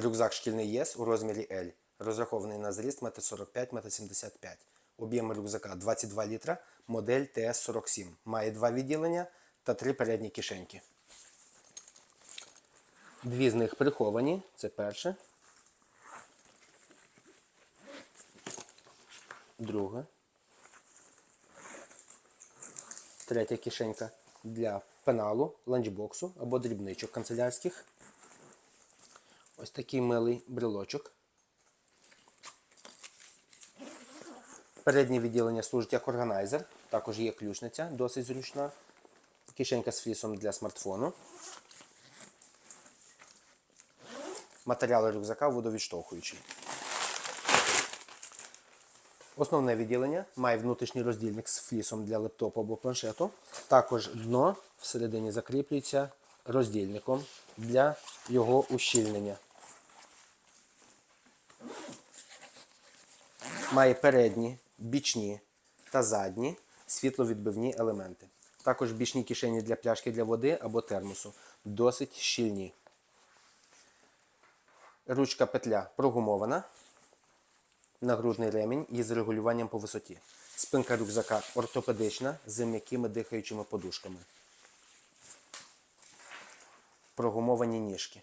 Рюкзак шкільний ЄС у розмірі L. Розрахований на зріст 1,45-1,75 м. Об'єм рюкзака 22 літра, модель ТС-47. Має два відділення та три передні кишеньки. Дві з них приховані. Це перше. Друга. Третя кишенька для пеналу, ланчбоксу або дрібничок канцелярських. Ось такий милий брелочок. Переднє відділення служить як органайзер. Також є ключниця, досить зручна. Кишенька з флісом для смартфону. Матеріали рюкзака водовідштовхуючі. Основне відділення має внутрішній роздільник з флісом для лептопу або планшету. Також дно всередині закріплюється роздільником для його ущільнення. Має передні, бічні та задні світловідбивні елементи. Також бічні кишені для пляшки для води або термосу. Досить щільні. Ручка петля прогумована. Нагрудний ремінь із регулюванням по висоті. Спинка рюкзака ортопедична з м'якими дихаючими подушками. Прогумовані ніжки.